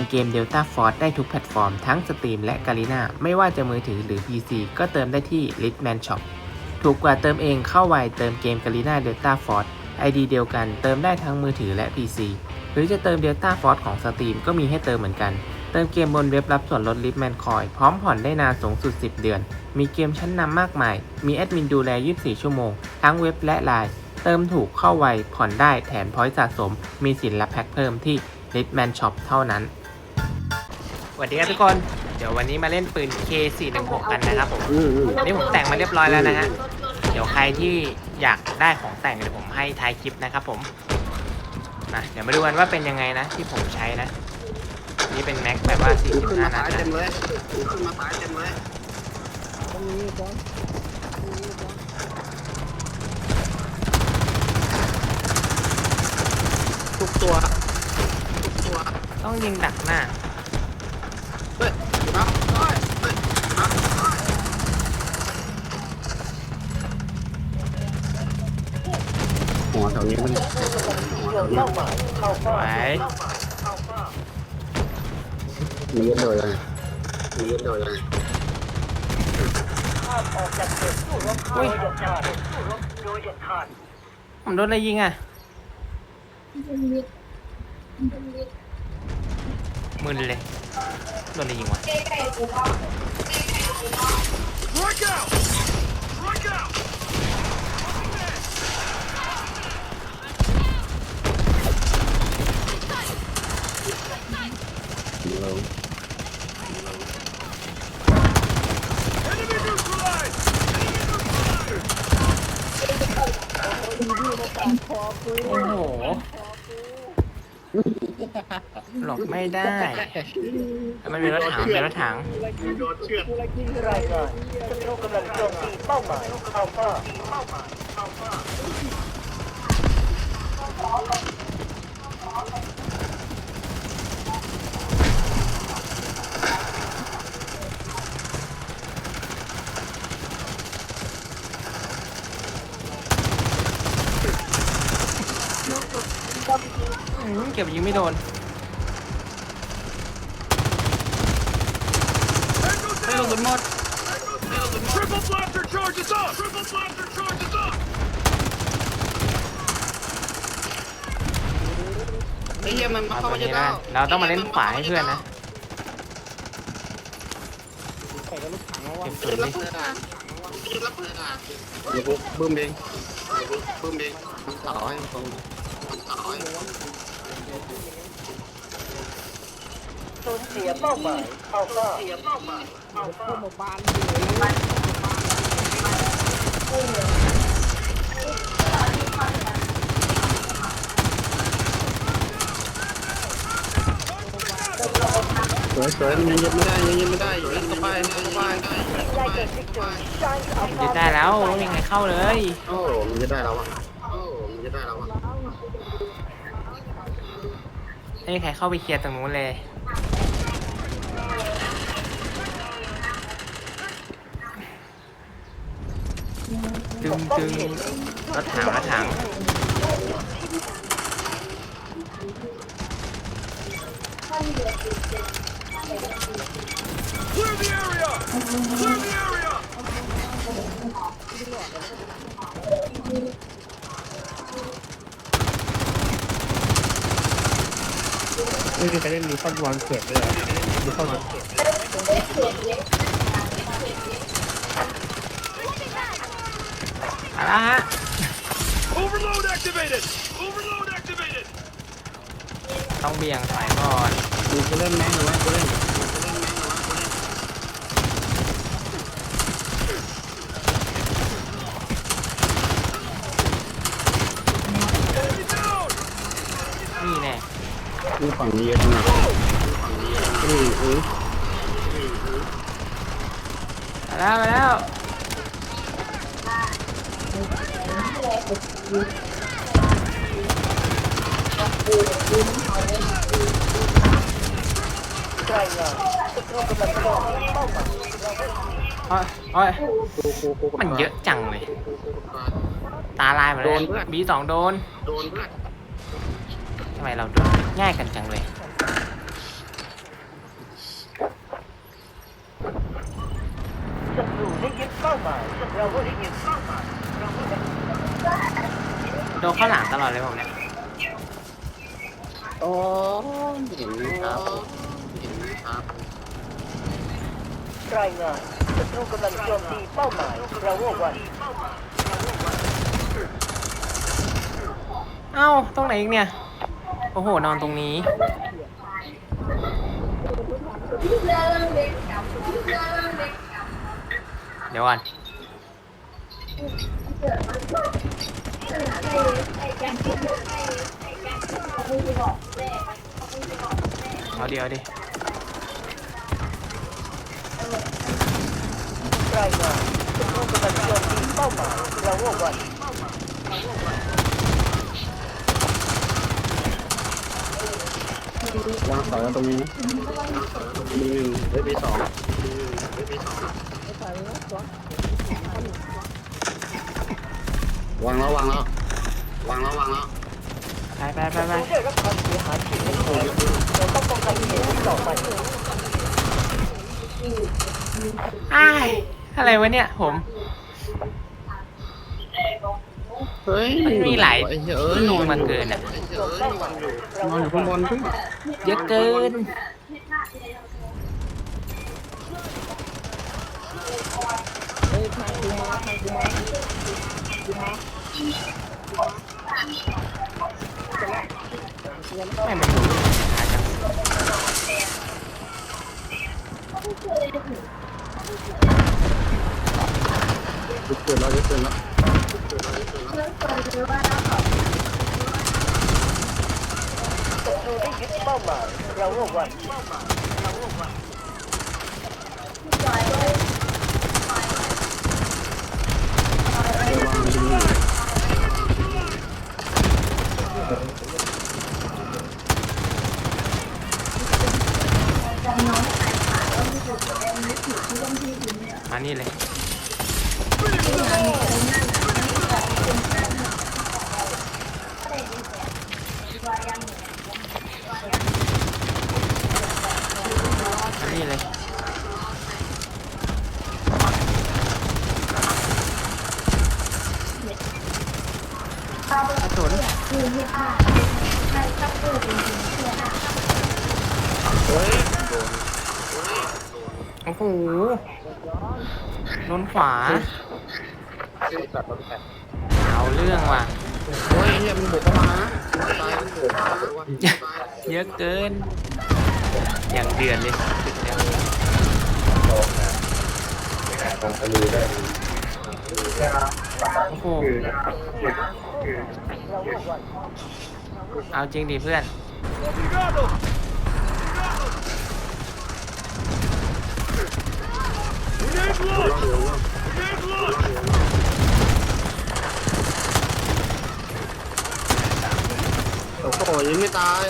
มเกม Delta Force ได้ทุกแพลตฟอร์มทั้งสตรีมและกาลิน่าไม่ว่าจะมือถือหรือ PC ก็เติมได้ที่ Litman Shop ถูกกว่าเติมเองเข้าไวเติมเกมกาลิน่า Delta Force ID เดียวกันเติมได้ทั้งมือถือและ PC หรือจะเติม Delta Force ของสตรีมก็มีให้เติมเหมือนกัน เติมเกมบนเว็บรับส่วนลด Litman Coin พร้อมผ่อนได้นานสูงสุด 10 เดือน มีเกมชั้นนำมากมาย มีแอดมินดูแล 24 ชั่วโมง ทั้งเว็บและไลน์เติมถูกเข้าไวผ่อนได้แถมพอยต์สะสม มีสินและแพ็คเพิ่มที่ Litman Shop เท่านั้น วัสดีครับทุกคน เดี๋ยววันนี้มาเล่นปืน K416 กันนะครับผมอืมอืมอันนี้ผมแต่งมาเรียบร้อยแล้วนะฮะ เดี๋ยวใครที่อยากได้ของแต่งเดี๋ยวผมให้ท้ายคลิปนะครับผมมาเดี๋ยวมาดูกันว่าเป็นยังไงนะ ที่ผมใช้นะ นี่เป็นแม็กแบบว่าขึ้นมา45นัตาดยเต็นะมเลยขึ้นมาตายเต็มเลยทุกตัวทุกตัวต้องยิงดักหน้า หัวแถวนี้มันหัวแถวนี้สวยมีเยอะเลยนะมีเยอะเลยนะอุ้ยผมโดนอะไรยิงอะ มึนเลยโดนอะไรยิงวะโอ้โห หลบไม่ได้ไม่มันมีรถถังมีรถถังโดนเชือดรายงานศัตรูกำลังโจมตีเป้าหมายอัลฟา มเก็บยิงไม่โดนเฮ้ยกระสุนหมด Triple blaster charges up! Triple blaster charges up! ไอ้เหี้ยมันมาเอาเข้ามาจะนี้ได้นะเราต้องมาเล่นขวาให้เพื่อนนะเก็บปืนดิบเพื่บเพื่อนเดี๋ยวกูบึ้มเองเดี๋ยวบึ้มเองต่อให้ตรงต่อให้ สูญเสียเป้าหมายเอัลฟาเสียเป้าหมายอัลฟาสวยสวยมันยังยึดไม่ได้ยังยึดไม่ได้อยู่นั่นก็ไปนั่นก็ไปได้ได้เกิดวิกตอรี่ shine อัลยึดได้แล้วไม่มีใครเข้าเลย โอ้มันจะได้แล้ววะโอ้มันจะได้แล้ววะ ไม่มีใครเข้าไปเคลียร์ตรงนู้นเลย จึงจึงรถถังรถถัง Clear ไม่มีใครเล่นมีข้อนวางเกิดเลยเหรอมีข้อนวางเกิดเอาละฮะ Overload activated! Overload activated! ต้องเบี่ยงถอยก่อน กูจะเล่นแม่งหรือว่ากูเล่นกูเล่นแม่งหรือว่ากูเล่น นี่แน่ กูฝั่งนี้เยอะจังนะฝั่งนี้เยอะอืออือมาแล้วมาแล้วรายงานศัตรูกำลังโจมตีเป้าหมายโอ้ยโอ้ยกูกูกูมันเยอะจังเลยกูกูกูตาลายหมดเลยบีสองโดน โดนเพื่อนทำไมเราโดน ง่ายกันจังเลยโดนข้าหลังตลอดเลยผมเนี่ยโอ้ยหิวครับหิวครับรายงานศัตรูกำลังโจมตีเป้าหมายเราโววันเอ้าตรงไหนอีกเนี่ย โอ้โห นอนตรงนี้ เดี๋ยวก่อนเอาเดียวดิรายงานศัตรูกำลังโจมตีเป้าหมายเราโว้วัน วางเสาตรงนี้นะมีหนึ่งเฮ้ยมีสองมีหนึ่งเฮ้ยมีสองวางแล้ววางแล้ววางแล้ววางแล้วไปไปไปไปผู้ได้รับความเสียหายที่ไม่น้อยเราต้องป้องกันเหตุนี้ต่อไปอ้ายอะไรวะเนี่ยผม เฮ้ยมันมีหลายไอ้เหี้ยเอ้ยนอนมันเกินอะ ไอ้เหี้ยเอ้ยนอนอยู่นอนอยู่ข้างบนด้วยเยอะเกินไม่มันดูอาจจะยึดแล้วยึดแล้วศัตรูได้ยึดเป้าหมา ยเราโว้วัน วางดี มานี่เลย มา นี่เลยกระสุนเฮ้ยโอ้โหโดนขวา เอาเรื่องว่ะ โอ้ยเหี้ยมันบุกเข้ามานะตายมันบุกเข้ามาว่ะตายเยอะเกิน อย่างเดือนเลยจุด เนี้โอ้โหเอาจริงดิเพื่อน Obrigado! Grenade launch! Grenade launch! โอ้โหยังไม่ตาย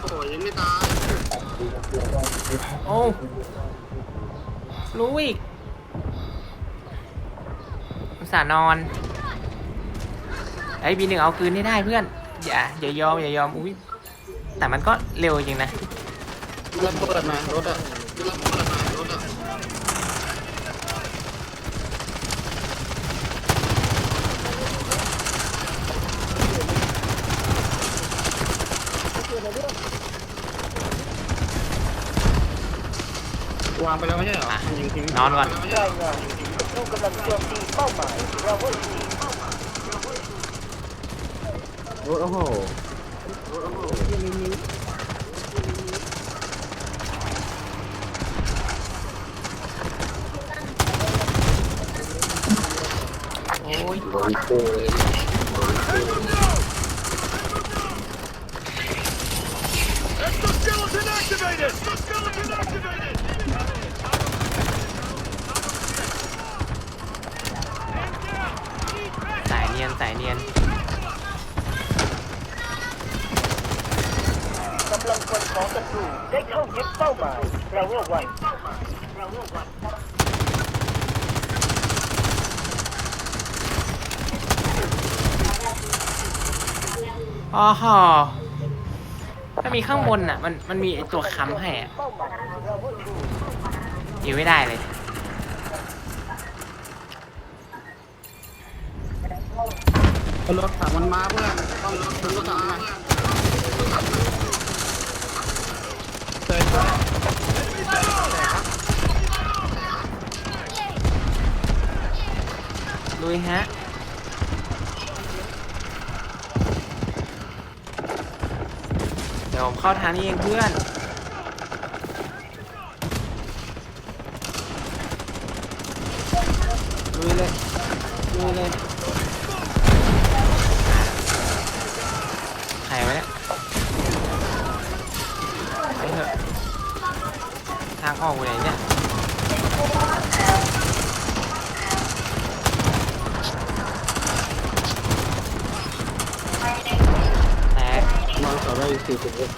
โอ้โหยังไม่ตาย โอ้ รู้อีกอุตส่าห์นอน ไอ้บีหนึ่งเอาคืนให้ได้เพื่อน อย่าอย่ายอมอย่ายอม อุ้ยแต่มันก็เร็วจริงนะรถเปิดมารถอะระเบิดมารถอะ วางไปแล้วไม่ใช่เหรออะยิงทิ้งนอนก่อนวางไปแล้วรายงานศัตรูกำลังโจมตีเป้าหมายเราโว้ทีโอ้โหโอ้ย โดนกูเลย Exoskeleton activated! Exoskeleton activated! สายเนียน สายเนียน กำลังพลของศัตรูได้ เข้ายึดเป้าหมายเราโว้วันอ๋อฮอถ้ามีข้างบนอะ มันมันมีไอตัวค้ำให้อะเป้าหมายเราโว้ทีอยู่ไม่ได้เลย รถถังมันมาเพื่อนต้องรถรถถังมา เตยเตย ลุยฮะเดี๋ยวผมเข้าทางนี้เองเพื่อน ลุยเลย ลุยเลย ใครวะเนี่ย ไปเถอะ ทางออกอยู่ไหนเนี่ย แตก นอนต่อได้ สี่สิบเอ็ด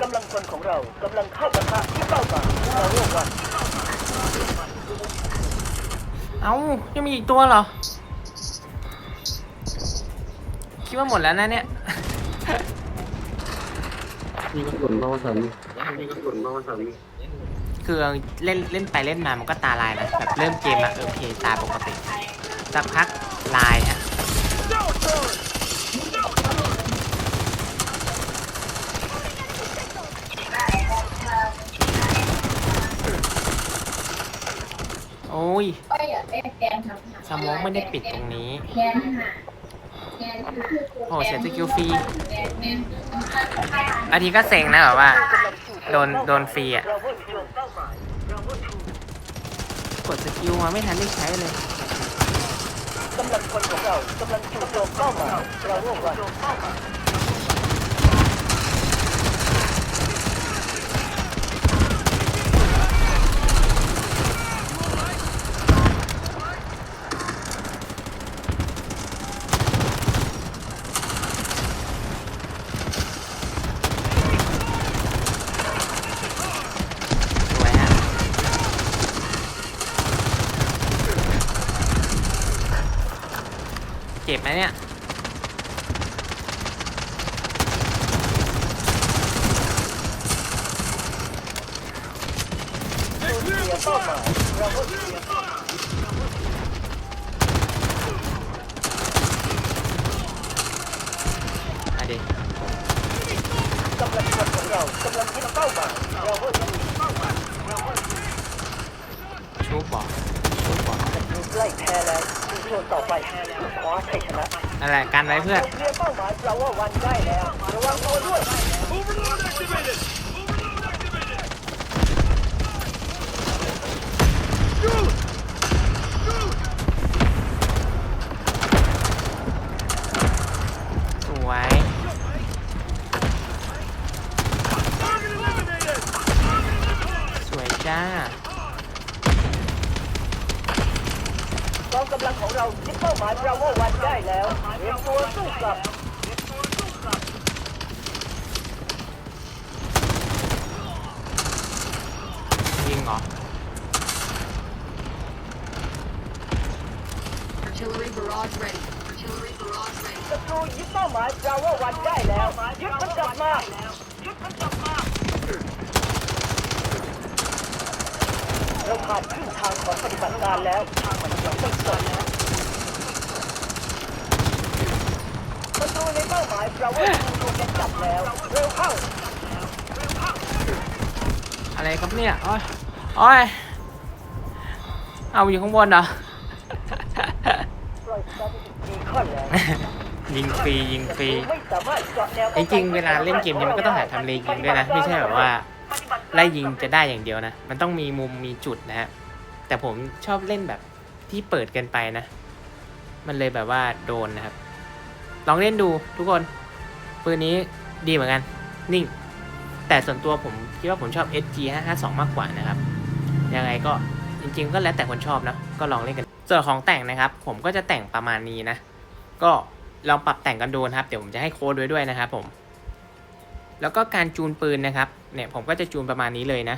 กำลังคนของเรากำลังเข้าปะทะที่เป้าหมายเราร่วมกันเอ้ายังมีอีกตัวเหรอ คิดว่าหมดแล้วนะเนี่ย มีกระสุนบ้าสันมีกระสุนบ้าสันคือเล่นเล่นไปเล่นมามันก็ตาลายนะแบบเริ่มเกมอะโอเคตาปกติสักพักลายฮะ Now turn! โอ้ ยก็อย่าไปแกนทำหาสมองไม่ได้ปิดตรงนี้แกนหาแกนคือโอ้เสียสกิลฟรีแกนแม่นอันนี้ก็เซ็งนะแบบว่า โดนโดนฟรีอะเราเพิ่มโจมเป้าหมายเราเพิ่มถูกกดสกิลมาไม่ทันได้ใช้เลยกำลังคนของเรากำลังจู่โจมเป้าหมายเราร่วมกัน สวยฮะ เจ็บไหมเนี่ย สูญเสียเป้าหมายเราเพิ่มเสียเป้าหมาย มาดิ กำลังคนของเรากำลังยึดเป้าหมายเราเพิ่มเป้าหมายเราเพิ่มชูบบอกชูบบอกดูใกล้แพ้แล้ว โชว์ต่อไปคว้าชัยชนะอะไรกันไว้เพื่อนเคลียร์เป้าหมายเราว่าวันได้แล้วระวังตัวด้วย Overload activated! Overload activated! Shoot! สวย Target eliminated! สวยจ้า กองกำลังของ เรายึดเป้าหมายเราว่าวันได้แล้วเตรียมตัวสู้กลับยิงเหรอ Artillery barrage ready. Artillery barrage ready. ศัตรูยึดเป้าหมายเราว่าวันได้แล้วยึดมันกลับมาเราผ่านครึ่งทางของปฏิบัติการแล้วมันยังไม่จบ ศัตรูในเป้าหมายเราว่าถูกจับแล้ว เร็วเข้า อะไรครับเนี่ยโอ้ยโอ้ยเอาอยู่ข้างบนเหรอ ปล่อยสถิติดีขึ้นแล้วยิงฟรียิงฟรี ไม่สามารถเจาะแนวจริงๆเวลาเล่นเกมนี้มันก็ต้องหาทำเลยิงด้วยนะ ไม่ใช่แบบว่าไล่ยิงจะได้อย่างเดียวนะ มันต้องมีมุมมีจุดนะฮะ แต่ผมชอบเล่นแบบที่เปิดเกันไปนะ มันเลยแบบว่าโดนนะครับ ลองเล่นดูทุกคน ปืนนี้ดีเหมือนกัน นิ่ง แต่ส่วนตัวผมคิดว่าผมชอบ SG 552 มากกว่านะครับ ยังไงก็จริง ๆ ก็แล้วแต่คนชอบนะ ก็ลองเล่นกัน ส่วนของแต่งนะครับ ผมก็จะแต่งประมาณนี้นะ ก็ลองปรับแต่งกันดูนะครับ เดี๋ยวผมจะให้โค้ดไว้ด้วยนะครับผม แล้วก็การจูนปืนนะครับ เนี่ยผมก็จะจูนประมาณนี้เลยนะ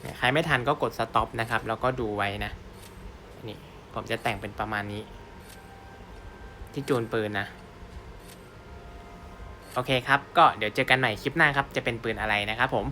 เนี่ยใครไม่ทันก็กดสต็อปนะครับ แล้วก็ดูไว้นะ นี่ผมจะแต่งเป็นประมาณนี้ ที่จูนปืนนะ โอเคครับ ก็เดี๋ยวเจอกันใหม่คลิปหน้าครับ จะเป็นปืนอะไรนะครับผม